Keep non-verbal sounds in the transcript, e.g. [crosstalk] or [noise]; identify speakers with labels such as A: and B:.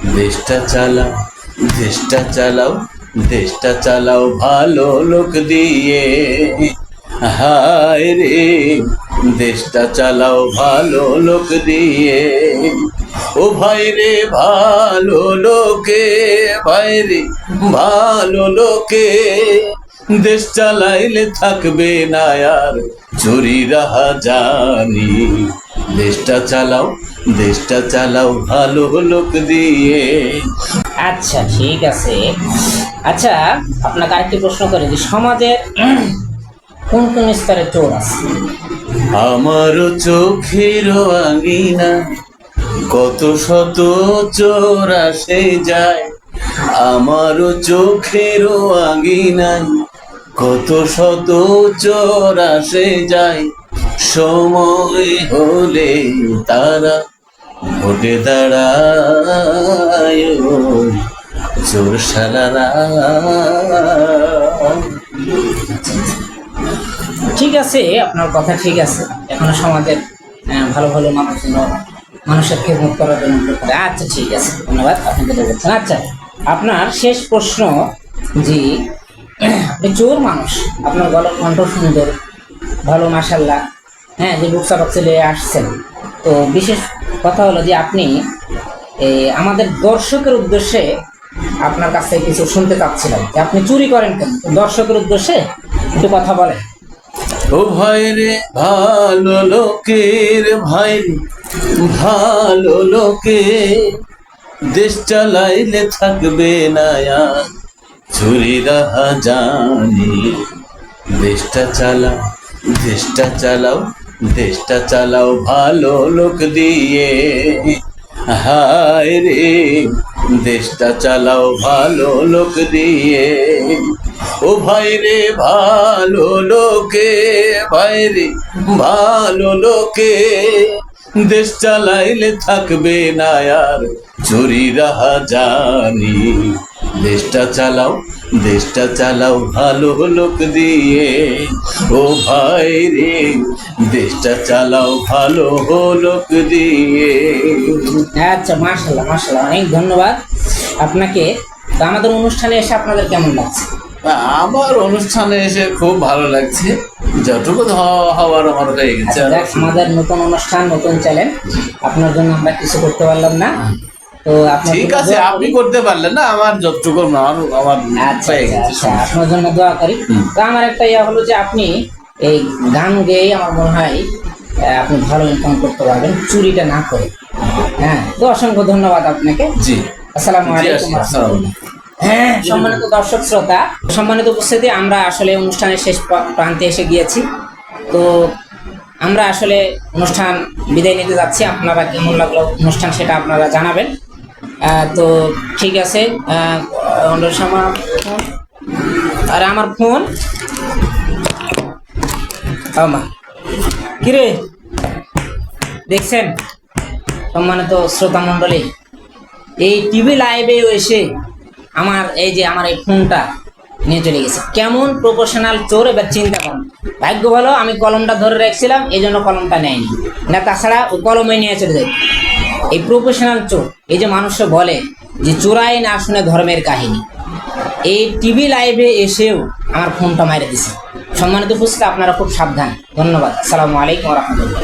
A: দেশটা চালাও দেশটা চালাও দেশটা চালাও ভালো লোক দিয়ে হায় রে দেশটা চালাও ভালো লোক দিয়ে ও ভাই রে ভালো লোকে ভাই রে ভালো লোকে দেশ চালাইলে থাকবে না আর চুরি রাহা জানি দেশটা চালাও দেশটা চালাও ভালো লোক দিয়ে।
B: আচ্ছা ঠিক আছে। আচ্ছা আপনাকে আরেকটি প্রশ্ন করে যে সমাজের [clears throat] কোন কোন স্তরে চোর আছে?
A: আমারও চোখের আঙিনা কত শত চোর আসে যায়। আমারও চোখের আঙিনায় কত শত চোর আসে যায়। সময় হলে তারা ভোটে দাঁড়ায়। চোর শালারা
B: ঠিক আছে, আপনার কথা ঠিক আছে। এখনও সমাজের ভালো ভালো মানুষজন মানুষের খেদমত করার জন্য। আচ্ছা ঠিক আছে, ধন্যবাদ। আপনাকে বলছেন আচ্ছা আপনার শেষ প্রশ্ন যে, [clears throat] আপনি চোর মানুষ। আপনার গলার কণ্ঠ সুন্দর, ভালো মাসাল্লাহ হ্যাঁ যে বুক চাপাক চলে আসছেন। তো বিশেষ কথা হলো যে আপনি আমাদের দর্শকের উদ্দেশ্যে আপনার কাছ থেকে কিছু শুনতে চাচ্ছিলাম। আপনি চুরি করেন কেন? দর্শকের উদ্দেশ্যে একটু কথা বলেন।
A: ও ভাই রে ভালো লোকের ভাই, ভালো লোকে দেশ চালাইলে থাকবে না চুরি রাহা জানি। দেশটা চালাও দেশটা চালাও দেশটা চালাও ভালো লোক দিয়ে। হায় রে, দেশটা চালাও ভালো লোক দিয়ে। ও ভাই রে, ভালো লোকে, ভাই রে, ভালো লোকে। দেশ চালাইলে থাকবে না আর, চুরি রাহা জানি। দেশটা চালাও দেশটা চালাও ভালো লোক দিয়ে। ও ভাই রে দেশটা চালাও ভালো লোক দিয়ে।
B: আচ্ছা মার্শাল্লাহ মার্শাল্লাহ অনেক ধন্যবাদ। আপনাকে তো আমাদের অনুষ্ঠানে এসে আপনাদের কেমন লাগছে?
A: আমার অনুষ্ঠানে এসে খুব ভালো লাগছে। যতটুকু হওয়ার আমার হয়ে গেছে।
B: আচ্ছা, আমাদের নতুন অনুষ্ঠান নতুন চ্যানেল আপনার জন্য আমরা কিছু করতে পারলাম না। তো
A: ঠিক আছে আপনি করতে পারলেন না আমার যতটুকু আমার আমার
B: আচ্ছা
A: হয়ে
B: আচ্ছা, আচ্ছা আপনার জন্য দোয়া করি। তো আমার একটা ইয়া হলো যে আপনি এই গান গেয়ে আমার মনে হয় আপনি ভালো ইনকাম করতে পারবেন চুরিটা না করে। হ্যাঁ তো অসংখ্য ধন্যবাদ আপনাকে।
A: জি।
B: আসসালামু আলাইকুম হ্যাঁ সম্মানিত দর্শক শ্রোতা সম্মানিত উপস্থিতি আমরা আসলে অনুষ্ঠানের শেষ প্রান্তে এসে গিয়েছি। তো আমরা আসলে অনুষ্ঠান বিদায় নিতে যাচ্ছি। আপনারা কেমন লাগল অনুষ্ঠান সেটা আপনারা জানাবেন। তো ঠিক আছে আর আমার ফোন কিরে? দেখছেন? সম্মানিত শ্রোতা মণ্ডলী, এই টিভি লাইভে এসে আমার এই যে আমার এই ফোনটা নিয়ে চলে গেছে। কেমন প্রফেশনাল চোর এবার চিন্তা করুন। ভাগ্য ভালো, আমি কলমটা ধরে রাখছিলাম, এই জন্য কলমটা নেয়নি। না, তাছাড়া ওই কলমে নিয়ে চলে যায়। এই প্রফেশনাল চোর, এই যে মানুষ বলে যে চোরাই না শুনে ধর্মের কাহিনী। এই টিভি লাইভে এসেও আমার ফোনটা মাইরে দিছে। সম্মানিত উপস্থিত, আপনারা খুব সাবধান। ধন্যবাদ। আসসালামু আলাইকুম রহমতুল্লাহ।